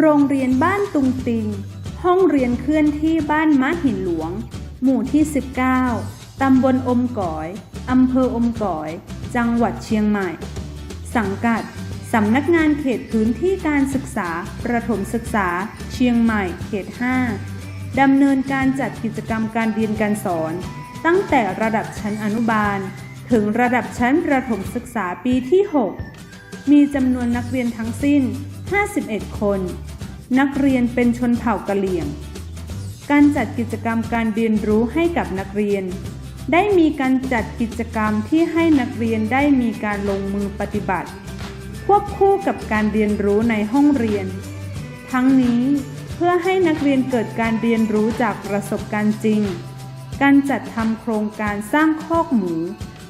โรงเรียนบ้านตุงติง ห้องเรียนเคลื่อนที่บ้านม้าหินหลวง หมู่ที่ 19 ตำบลอมก๋อย อำเภออมก๋อย จังหวัดเชียงใหม่ สังกัด สำนักงานเขตพื้นที่การศึกษา ประถมศึกษา เชียงใหม่ เขต 5 ดำเนินการจัดกิจกรรมการเรียนการสอน ตั้งแต่ระดับชั้นอนุบาล ถึงระดับชั้นประถมศึกษาปีที่ 6 มีจำนวนนักเรียนทั้งสิ้น 51 คน นักเรียนเป็นชนเผ่ากะเหรี่ยง การจัดกิจกรรมการเรียนรู้ให้กับนักเรียน ได้มีการจัดกิจกรรมที่ให้นักเรียนได้มีการลงมือปฏิบัติ ควบคู่กับการเรียนรู้ในห้องเรียน ทั้งนี้เพื่อให้นักเรียนเกิดการเรียนรู้จากประสบการณ์จริง การจัดทำโครงการสร้างคอกหมู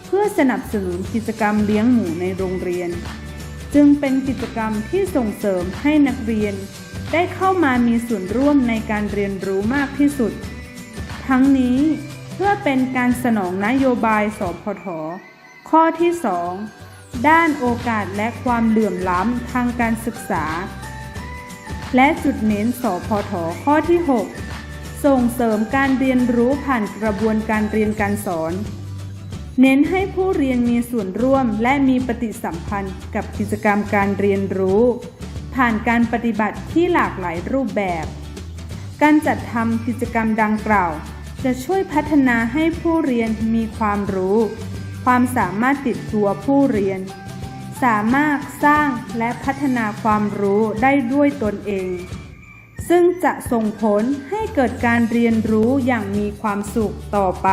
เพื่อสนับสนุนกิจกรรมเลี้ยงหมูในโรงเรียน จึงเป็นกิจกรรมที่ส่งเสริมให้นักเรียน ได้เข้ามามีส่วนร่วมในการเรียนรู้มากที่สุด ทั้งนี้เพื่อเป็นการสนองนโยบายสพทข้อที่ 2 ด้านโอกาสและความเหลื่อมล้ำทางการศึกษา และจุดเน้นสพทข้อที่ 6 ส่งเสริมการเรียนรู้ผ่านกระบวนการเรียนการสอน เน้นให้ผู้เรียนมีส่วนร่วมและมีปฏิสัมพันธ์กับกิจกรรมการเรียนรู้ ผ่านการปฏิบัติที่หลากหลายรูปแบบ การจัดทำกิจกรรมดังกล่าว จะช่วยพัฒนาให้ผู้เรียนมีความรู้ ความสามารถติดตัวผู้เรียน สามารถสร้างและพัฒนาความรู้ได้ด้วยตนเอง ซึ่งจะส่งผลให้เกิดการเรียนรู้อย่างมีความสุขต่อไป